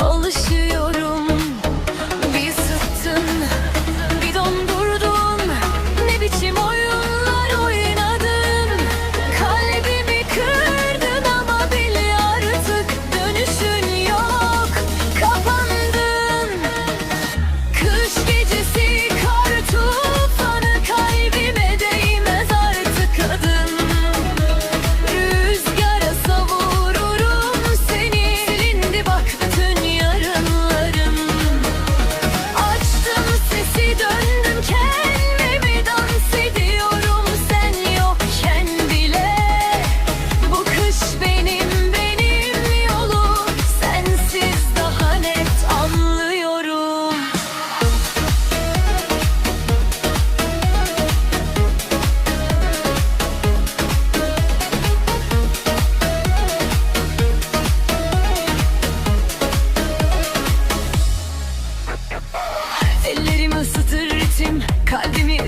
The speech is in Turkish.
alışıyor kalbimi